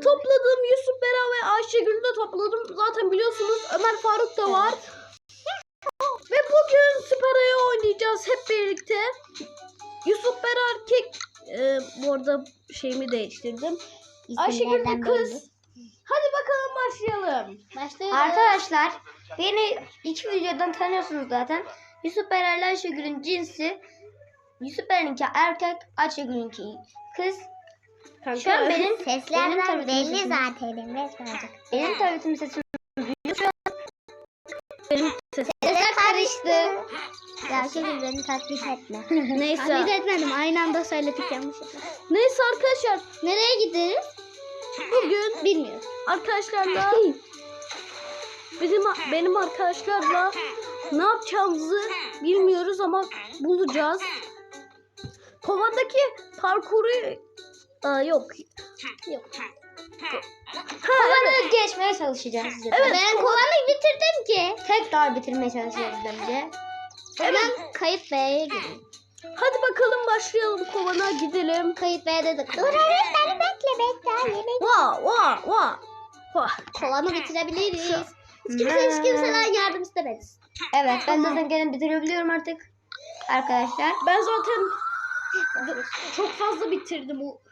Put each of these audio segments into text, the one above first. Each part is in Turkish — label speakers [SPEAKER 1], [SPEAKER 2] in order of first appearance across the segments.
[SPEAKER 1] topladım. Yusuf Bera ve Ayşegül'ü de topladım. Zaten biliyorsunuz Ömer Faruk da var. Ve bugün Süperay'ı oynayacağız hep birlikte. Yusuf Bera erkek. Ee, bu arada şeyimi değiştirdim. Ayşegül de kız.
[SPEAKER 2] belli.
[SPEAKER 1] Hadi bakalım başlayalım.
[SPEAKER 2] Başlıyoruz.
[SPEAKER 3] Arkadaşlar beni iki videodan tanıyorsunuz zaten. Yusuf Beren ile Ayşegül'ün cinsi. Yusuf Beren'inki erkek, Ayşegül'ünki kız. Şu an benim benim
[SPEAKER 2] Seslerden
[SPEAKER 3] tabii
[SPEAKER 2] belli
[SPEAKER 3] sesim-
[SPEAKER 2] zaten.
[SPEAKER 3] Benim tabletim sesim duyuyor şu an.
[SPEAKER 1] Benim sesim.
[SPEAKER 2] Sesler karıştı. Ya şimdi beni taklit etme.
[SPEAKER 1] Neyse.
[SPEAKER 2] Taklit etmedim. Aynı anda söyledik yanlışlıkla.
[SPEAKER 1] Neyse arkadaşlar.
[SPEAKER 2] Nereye gideriz?
[SPEAKER 1] Bugün
[SPEAKER 2] Bilmiyorum.
[SPEAKER 1] arkadaşlarla bizim benim arkadaşlarla ne yapacağımızı bilmiyoruz ama bulacağız. Kovadaki parkuru Aa, yok. Yok. Ha, evet.
[SPEAKER 3] Kovanı geçmeye çalışacağız.
[SPEAKER 1] Evet,
[SPEAKER 2] Ben kovanı bitirdim ki.
[SPEAKER 3] Tekrar bitirmeye çalışacağız bence.
[SPEAKER 2] Hemen kayıt B'ye gidelim.
[SPEAKER 1] Hadi bakalım başlayalım kovana gidelim.
[SPEAKER 2] Kayıt B'ye dedik. Dur öğretmenim bekle bekle. Yemek.
[SPEAKER 1] Va va va. Va.
[SPEAKER 2] Kovanı bitirebiliriz. Hiç kimse hiç kimseden yardım istemeriz.
[SPEAKER 3] Evet ben zaten gene bitirebiliyorum artık. Arkadaşlar.
[SPEAKER 1] Ben zaten çok fazla bitirdim bu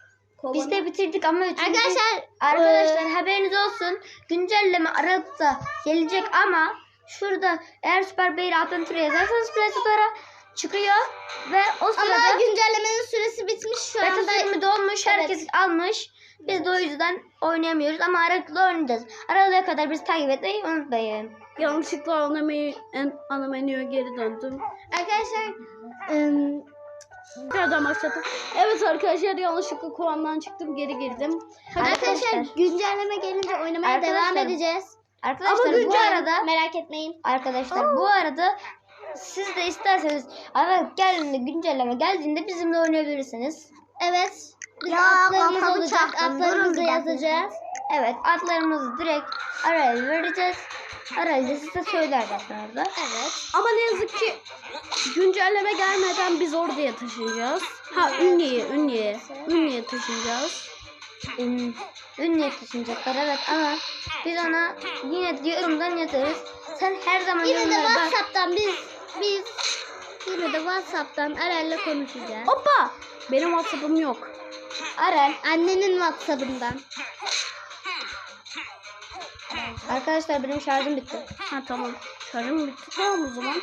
[SPEAKER 1] kovanı.
[SPEAKER 3] Biz de bitirdik ama üçüncü...
[SPEAKER 2] Arkadaşlar
[SPEAKER 3] Arkadaşlar haberiniz olsun. Güncelleme Aralık'ta gelecek ama şurada eğer Süper Bey'le Adventure yazarsanız Play Store'a çıkıyor ve o
[SPEAKER 2] ama
[SPEAKER 3] sırada
[SPEAKER 2] güncellemenin süresi bitmiş şu
[SPEAKER 3] beta
[SPEAKER 2] anda.
[SPEAKER 3] sürümü dolmuş. Herkes almış. Biz de o yüzden oynayamıyoruz ama Aralık'ta oynayacağız. Aralık'a kadar bizi takip etmeyi unutmayın.
[SPEAKER 1] Yanlışlıkla ana menüye geri döndüm.
[SPEAKER 2] Arkadaşlar ım,
[SPEAKER 1] Nereden başladım? Evet arkadaşlar yanlışlıkla kovandan çıktım geri girdim.
[SPEAKER 2] arkadaşlar
[SPEAKER 3] Arkadaşlar.
[SPEAKER 2] güncelleme gelince oynamaya devam
[SPEAKER 3] Arkadaşlar,
[SPEAKER 2] edeceğiz.
[SPEAKER 3] Arkadaşlar bu arada
[SPEAKER 2] Merak etmeyin.
[SPEAKER 3] Arkadaşlar bu arada siz de isterseniz Aralık geldiğinde güncelleme geldiğinde bizimle oynayabilirsiniz.
[SPEAKER 2] Evet. Biz
[SPEAKER 3] Ya,
[SPEAKER 2] atlarımız olacak. Atlarımızı yazacağız.
[SPEAKER 3] Evet adlarımızı direkt araya vereceğiz. Arayla size söyler zaten orada.
[SPEAKER 2] Evet.
[SPEAKER 1] Ama ne yazık ki güncelleme gelmeden biz oraya taşınacağız. Ha Ünye'ye, Ünye'ye. Ünye'ye taşınacağız.
[SPEAKER 3] Ün, ünlü taşınacaklar evet ama biz ona yine yorumdan yazarız. Sen her zaman
[SPEAKER 2] Yine de
[SPEAKER 3] yorumlara bak.
[SPEAKER 2] WhatsApp'tan biz biz yine de WhatsApp'tan Arel'le konuşacağız.
[SPEAKER 1] Hoppa! Benim WhatsApp'ım yok.
[SPEAKER 3] Arel.
[SPEAKER 2] Annenin WhatsApp'ından.
[SPEAKER 3] Arkadaşlar benim şarjım bitti.
[SPEAKER 1] Ha tamam. Şarjım bitti. Tamam o zaman.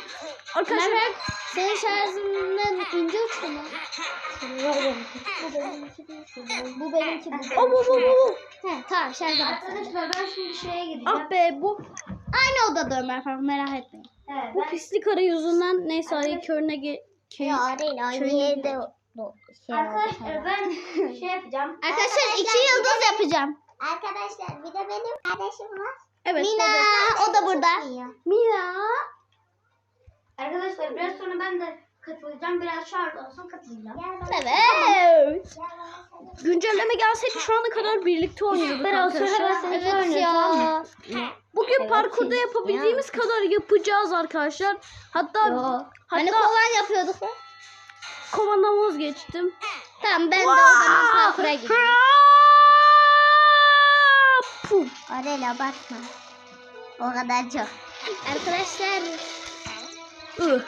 [SPEAKER 1] Arkadaşlar
[SPEAKER 2] Merhaba. Senin şarjından ince uçtu mu? Bu benimki şu. Bu benimki bu.
[SPEAKER 1] o bu bu bu.
[SPEAKER 2] He, tamam şarja bak.
[SPEAKER 3] Arkadaşlar ben şimdi şeye gideceğim.
[SPEAKER 1] Ah be bu
[SPEAKER 2] Aynı odada Ömer falan merak etmeyin.
[SPEAKER 3] Evet,
[SPEAKER 1] bu
[SPEAKER 3] ben-
[SPEAKER 1] pislik arı yüzünden neyse arayı körüne ge kö-
[SPEAKER 2] değil
[SPEAKER 1] aynı yerde
[SPEAKER 2] şey
[SPEAKER 3] Arkadaşlar ben şey yapacağım.
[SPEAKER 2] Arkadaşlar iki yıldız yapacağım.
[SPEAKER 4] Arkadaşlar bir de benim kardeşim var.
[SPEAKER 1] Evet.
[SPEAKER 2] Mina o da burada.
[SPEAKER 1] Mina.
[SPEAKER 3] Arkadaşlar biraz sonra ben de katılacağım. Biraz şarj olsun katılacağım.
[SPEAKER 1] Evet. Güncelleme gelseydi şu ana kadar birlikte oynuyorduk
[SPEAKER 3] Ben olsun
[SPEAKER 1] arkadaşlar.
[SPEAKER 3] hemen seni
[SPEAKER 2] Evet
[SPEAKER 3] oynuyorum tamam mı?
[SPEAKER 2] ya.
[SPEAKER 1] Bugün
[SPEAKER 3] Evet,
[SPEAKER 1] parkurda yapabildiğimiz kadar yapacağız arkadaşlar. Hatta
[SPEAKER 3] Yo.
[SPEAKER 2] Hani
[SPEAKER 1] hatta
[SPEAKER 2] kovan yapıyorduk ya.
[SPEAKER 1] kovandan vazgeçtim.
[SPEAKER 2] Tamam ben de o zaman parkura gideyim.
[SPEAKER 4] Orayla bakma. O kadar çok.
[SPEAKER 2] Arkadaşlar hmm,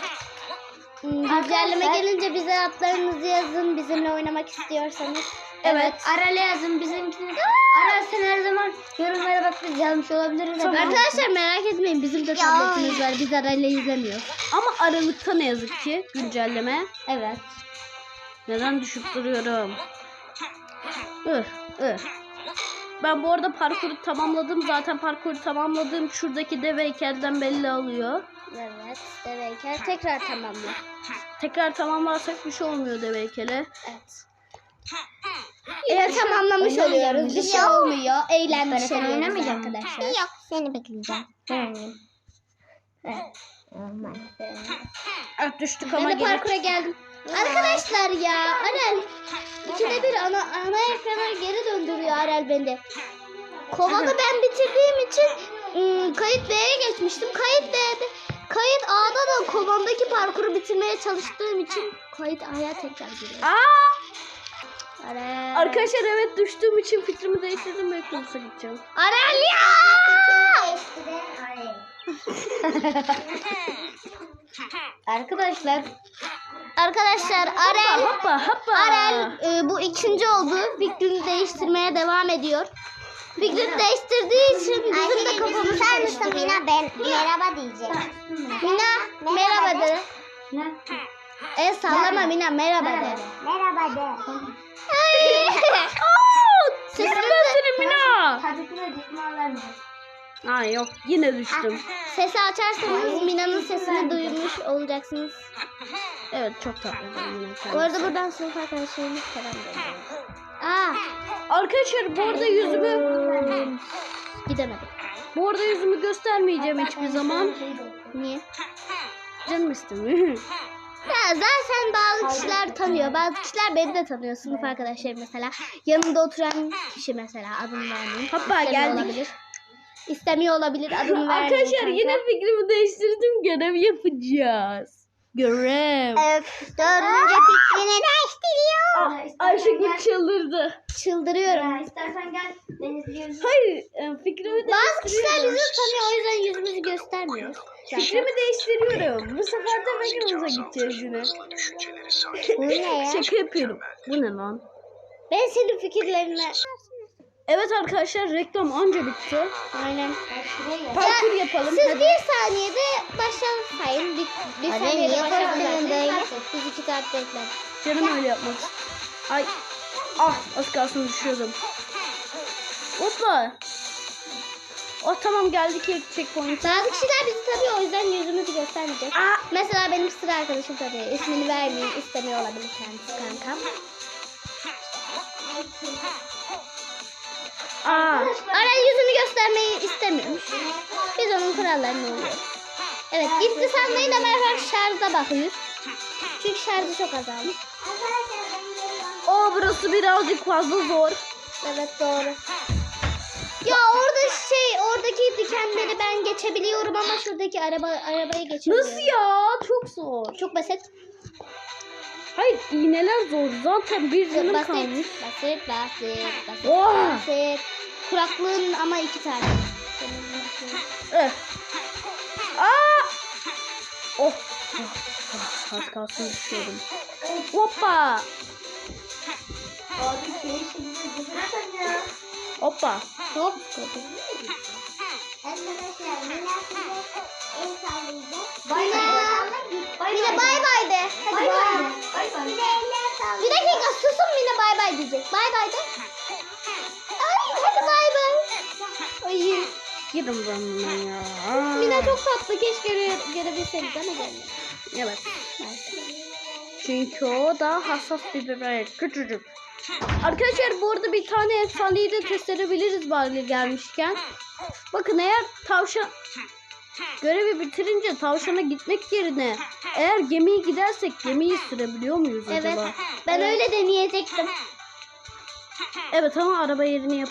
[SPEAKER 2] güncelleme gelince bize adlarınızı yazın bizimle oynamak istiyorsanız.
[SPEAKER 1] Evet.
[SPEAKER 3] Aral'e yazın bizimkini. Aral sen her zaman yorumlara bak biz yazmış olabiliriz.
[SPEAKER 1] Tamam.
[SPEAKER 2] Arkadaşlar merak etmeyin bizim de tabletimiz var. Biz arayla izlemiyoruz.
[SPEAKER 1] Ama aralıkta ne yazık ki güncelleme.
[SPEAKER 3] Evet.
[SPEAKER 1] Neden düşüp duruyorum? Ih, ih. Ben bu arada parkuru tamamladım. Zaten parkuru tamamladım. Şuradaki dev heykelden belli alıyor.
[SPEAKER 2] Evet. Deveyken tekrar tamamla.
[SPEAKER 1] Tekrar tamamlarsak bir şey olmuyor dev heykele.
[SPEAKER 2] Evet. Yine tamamlamış oluyoruz. Bir şey olmuyor. Eğlenmiş oluyoruz arkadaşlar.
[SPEAKER 4] Yok seni bekleyeceğim.
[SPEAKER 3] Hmm.
[SPEAKER 1] Evet düştük ama
[SPEAKER 2] Ben de
[SPEAKER 1] gene
[SPEAKER 2] parkura geldim. Arkadaşlar ya Arel ikide bir ana, ana ekrana geri döndürüyor Arel beni. Kovanı ben bitirdiğim için ım, kayıt B'ye geçmiştim. Kayıt B'de kayıt A'da da kovandaki parkuru bitirmeye çalıştığım için kayıt A'ya tekrar giriyor.
[SPEAKER 1] Aa!
[SPEAKER 2] Arel.
[SPEAKER 1] Arkadaşlar evet düştüğüm için fikrimi değiştirdim ve kursa gideceğim.
[SPEAKER 2] Arel ya!
[SPEAKER 3] Arkadaşlar
[SPEAKER 2] Arkadaşlar Arel
[SPEAKER 1] Hoppa hoppa.
[SPEAKER 2] Arel e, bu ikinci oldu. Fikrini değiştirmeye devam ediyor. Fikrini değiştirdiği için bizim de kafamız karıştırıyor.
[SPEAKER 4] Mina? Ben merhaba diyeceğim.
[SPEAKER 2] Mina merhaba de. El sallama Mina merhaba de.
[SPEAKER 4] Merhaba de.
[SPEAKER 1] Sesini gösterin Mina.
[SPEAKER 3] Çocuklara cisman vermiyor.
[SPEAKER 1] Ha yok yine düştüm.
[SPEAKER 2] Sesi açarsanız Mina'nın sesini duymuş olacaksınız.
[SPEAKER 1] Evet çok tatlı
[SPEAKER 2] Bu arada buradan sınıf arkadaşlarımız selam. Aa
[SPEAKER 1] Arkadaşlar bu arada yüzümü
[SPEAKER 2] gidemedim.
[SPEAKER 1] bu arada yüzümü göstermeyeceğim hiçbir zaman.
[SPEAKER 2] Niye?
[SPEAKER 1] Canım istemiyor.
[SPEAKER 2] Ya zaten bazı kişiler tanıyor. Bazı kişiler beni de tanıyor. Sınıf arkadaşlarım mesela. Yanında oturan kişi mesela adını vermeyeyim.
[SPEAKER 1] Hoppa,
[SPEAKER 2] İstemiyor
[SPEAKER 1] geldik.
[SPEAKER 2] Olabilir. İstemiyor olabilir adını vermeyeyim.
[SPEAKER 1] Arkadaşlar
[SPEAKER 2] kanka.
[SPEAKER 1] yine fikrimi değiştirdim. Görev yapacağız. Görev.
[SPEAKER 4] Öf. Dördüncü fikrini değiştiriyor.
[SPEAKER 1] Ah, Ayşegül çıldırdı.
[SPEAKER 2] Çıldırıyorum.
[SPEAKER 3] Ya istersen gel denizliyoruz.
[SPEAKER 1] Hayır e, fikrimi
[SPEAKER 2] Bazı kişiler
[SPEAKER 1] değiştiriyorum.
[SPEAKER 2] bizi tanıyor o yüzden yüzümüzü göstermiyor.
[SPEAKER 1] Fikrimi değiştiriyorum. Bu sefer de Vegas'a gideceğiz yine.
[SPEAKER 2] Bu ne ya?
[SPEAKER 1] Şaka yapıyorum. Bu ne lan?
[SPEAKER 2] Ben senin fikirlerine...
[SPEAKER 1] Evet arkadaşlar reklam anca bitti.
[SPEAKER 2] Aynen.
[SPEAKER 1] Parkur yapalım.
[SPEAKER 2] Siz
[SPEAKER 1] Hadi.
[SPEAKER 2] bir saniyede başlayın. Bir, bir
[SPEAKER 4] Hadi,
[SPEAKER 2] saniyede
[SPEAKER 4] korktun böyle?
[SPEAKER 2] Biz iki saat bekler.
[SPEAKER 1] Canım öyle yapmak. Ay. Ah az kalsın düşüyordum. Hoppa. Oh tamam geldik ilk checkpoint.
[SPEAKER 2] Bazı kişiler bizi tanıyor o yüzden yüzümüzü göstermeyecek.
[SPEAKER 1] Aa,
[SPEAKER 2] Mesela benim sıra arkadaşım tanıyor. İsmini vermeyeyim. istemiyor olabilir kendisi kankam.
[SPEAKER 1] aa.
[SPEAKER 2] Aral yüzünü göstermeyi istemiyormuş. Biz onun kurallarına uyuyoruz. Evet gitti sanmayın ama Erhan şarjda bakıyor. Çünkü şarjı çok azalmış.
[SPEAKER 1] O burası birazcık fazla zor.
[SPEAKER 2] Evet doğru. Ya orada şey oradaki dikenleri ben geçebiliyorum ama şuradaki araba arabayı geçemiyorum.
[SPEAKER 1] Nasıl ya? Çok zor.
[SPEAKER 2] Çok basit.
[SPEAKER 1] Hayır iğneler zor. Zaten bir canım
[SPEAKER 2] basit,
[SPEAKER 1] kalmış.
[SPEAKER 2] basit, basit, basit,
[SPEAKER 1] Oha.
[SPEAKER 2] basit. Kuraklığın ama iki tane.
[SPEAKER 1] Eh. Aa! Oh. oh. oh. Az kalsın düşüyordum. Hoppa.
[SPEAKER 3] Abi şey şimdi zaten ya.
[SPEAKER 1] Hoppa.
[SPEAKER 2] Hop.
[SPEAKER 3] Bay bay.
[SPEAKER 2] Mine bay bay de. Hadi
[SPEAKER 3] Bay
[SPEAKER 2] bay.
[SPEAKER 3] bay. Bay bay.
[SPEAKER 4] Bir de.
[SPEAKER 2] Bir dakika susun Mine
[SPEAKER 1] Girin ben buna ya.
[SPEAKER 2] Mine çok tatlı. Keşke göre, görebilseniz ama gelmiyor.
[SPEAKER 1] Evet. Çünkü o da hassas bir bebek. Küçücük. Arkadaşlar bu arada bir tane efsaneyi de test edebiliriz bari gelmişken. Bakın eğer tavşan görevi bitirince tavşana gitmek yerine eğer gemiyi gidersek gemiyi sürebiliyor muyuz
[SPEAKER 2] Evet.
[SPEAKER 1] acaba?
[SPEAKER 2] Ben öyle deneyecektim.
[SPEAKER 1] Evet ama araba yerini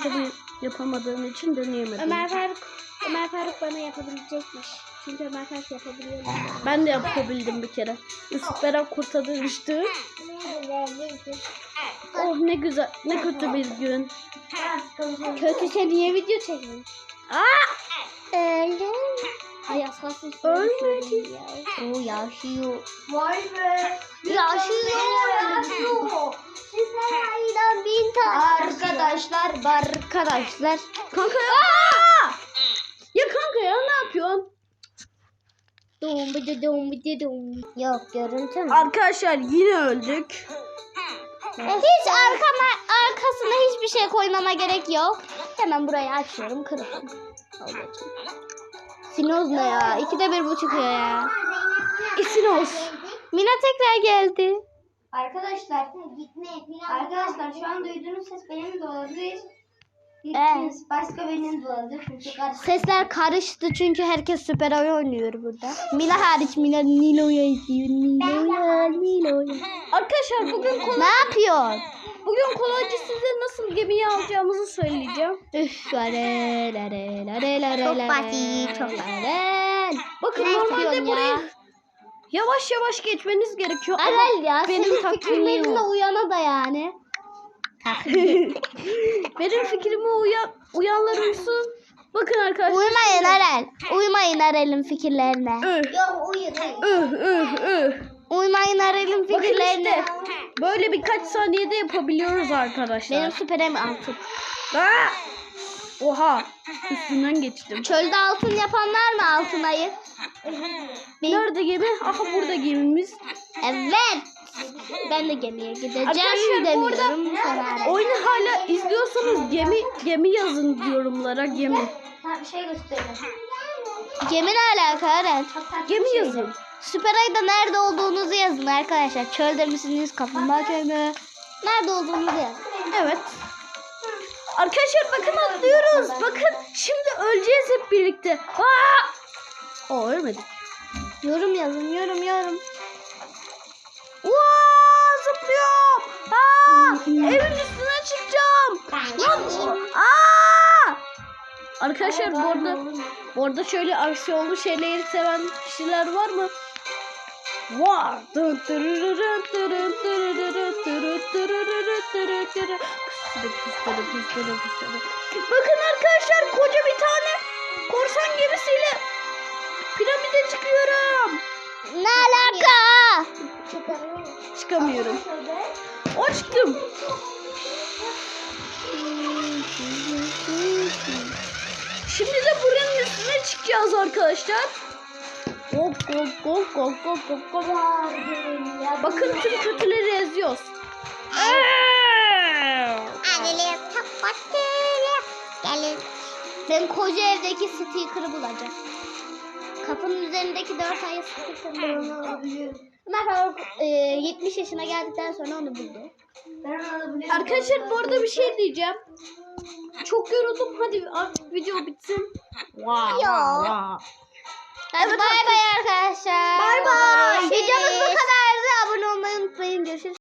[SPEAKER 1] yapamadığım için deneyemedim.
[SPEAKER 2] Ömer Faruk Ömer Faruk bana yapabilecekmiş. Çünkü Ömer Faruk yapabiliyor.
[SPEAKER 1] Ben de yapabildim bir kere. Yusuf Berat kurtarmıştı. Oh ne güzel, ne kötü bir gün.
[SPEAKER 2] Kötüse niye video çekmiyorsun?
[SPEAKER 1] Aa!
[SPEAKER 2] Öldüm. Ay az kalsın
[SPEAKER 1] Ölmedi.
[SPEAKER 2] Ya. O yaşıyor.
[SPEAKER 3] Vay be.
[SPEAKER 2] Yaşıyor.
[SPEAKER 3] Yaşıyor.
[SPEAKER 2] Süper aydan bin tane.
[SPEAKER 3] Arkadaşlar, arkadaşlar.
[SPEAKER 1] Kanka ya. Aa! Ya kanka ya ne yapıyorsun?
[SPEAKER 2] Dum bıdı dum bıdı dum.
[SPEAKER 4] Yok görüntü mü?
[SPEAKER 1] Arkadaşlar yine öldük.
[SPEAKER 2] Hiç arkama, arkasına hiçbir şey koymama gerek yok. Hemen burayı açıyorum kırıyorum. Sinoz ne ya? İkide bir bu çıkıyor ya.
[SPEAKER 1] İsinoz.
[SPEAKER 2] Mina tekrar geldi.
[SPEAKER 3] Arkadaşlar,
[SPEAKER 4] Gitme.
[SPEAKER 3] arkadaşlar şu an duyduğunuz ses benim de olabilir.
[SPEAKER 2] Evet.
[SPEAKER 3] Başka de olabilir. Çünkü karşı
[SPEAKER 2] Sesler karıştı çünkü herkes süper oyun oynuyor burada. Mila hariç Mila Nilo'ya izliyor. Nilo'ya, Nilo'ya.
[SPEAKER 1] Arkadaşlar bugün konu
[SPEAKER 2] Ne yapıyor?
[SPEAKER 1] bugün kolayca size nasıl gemiyi alacağımızı söyleyeceğim.
[SPEAKER 2] Üf, lare, lare, lare, lare,
[SPEAKER 4] Çok basit, çok
[SPEAKER 2] lare.
[SPEAKER 1] Bakın
[SPEAKER 2] Ne
[SPEAKER 1] normalde burayı
[SPEAKER 2] ya?
[SPEAKER 1] yavaş yavaş geçmeniz gerekiyor. ama
[SPEAKER 2] Arel ya
[SPEAKER 1] benim yok.
[SPEAKER 2] uyana da yani.
[SPEAKER 1] Benim fikrime uyan, uyanlar uysun. Bakın arkadaşlar.
[SPEAKER 2] Uymayın Arel. Uymayın Arel'in fikirlerine.
[SPEAKER 4] Yok uyudu.
[SPEAKER 1] üh, üh, üh.
[SPEAKER 2] Uymayın Arel'in
[SPEAKER 1] Bakın
[SPEAKER 2] fikirlerine.
[SPEAKER 1] işte. Böyle birkaç saniyede yapabiliyoruz arkadaşlar.
[SPEAKER 2] Benim süperim altın.
[SPEAKER 1] Aa! Oha. Üstünden geçtim.
[SPEAKER 2] Çölde altın yapanlar mı altın ayı? Benim-
[SPEAKER 1] Nerede gemi? Aha burada gemimiz.
[SPEAKER 2] Evet. Ben de gemiye gideceğim
[SPEAKER 1] Arkadaşlar, bu
[SPEAKER 2] demiyorum. bu sefer.
[SPEAKER 1] Oyunu hala izliyorsanız gemi gemi yazın yorumlara gemi.
[SPEAKER 3] Ha, bir şey göstereyim.
[SPEAKER 2] Gemi ne alaka Arel?
[SPEAKER 1] Gemi yazın.
[SPEAKER 2] Süper Ay'da nerede olduğunuzu yazın arkadaşlar. Çölde misiniz? Kaplumbağa köy mü? Nerede olduğunuzu yazın.
[SPEAKER 1] Evet. Arkadaşlar bakın atlıyoruz. Bakın şimdi öleceğiz hep birlikte. Aa! O ölmedik.
[SPEAKER 2] Yorum yazın, yorum, yorum.
[SPEAKER 1] Vaa zıplıyorum. Aa! Evin üstüne çıkacağım. Lan. Aa! Arkadaşlar bu arada, bu arada şöyle aksiyonlu şeyleri seven kişiler var mı? Var. Bakın arkadaşlar koca bir tane korsan gemisiyle piramide çıkıyorum.
[SPEAKER 2] Ne alaka?
[SPEAKER 1] Çıkamıyorum. O çıktım. Şimdi de buranın üstüne çıkacağız arkadaşlar. Hop hop hop hop hop hop hop. Bakın tüm kötüleri eziyoruz.
[SPEAKER 2] Ben koca evdeki sticker'ı bulacağım. Kapının üzerindeki dört ayı sıkıştırdı onu alabiliyorum. Ömer Faruk e, 70 yaşına geldikten sonra onu buldu.
[SPEAKER 1] Arkadaşlar bu arada bir şey diyeceğim. Çok yoruldum. Hadi artık video bitsin. Wow, wow, wow.
[SPEAKER 2] Hadi bay bay arkadaşlar. Bay bay. Videomuz bu kadardı. Abone olmayı unutmayın. Görüşürüz.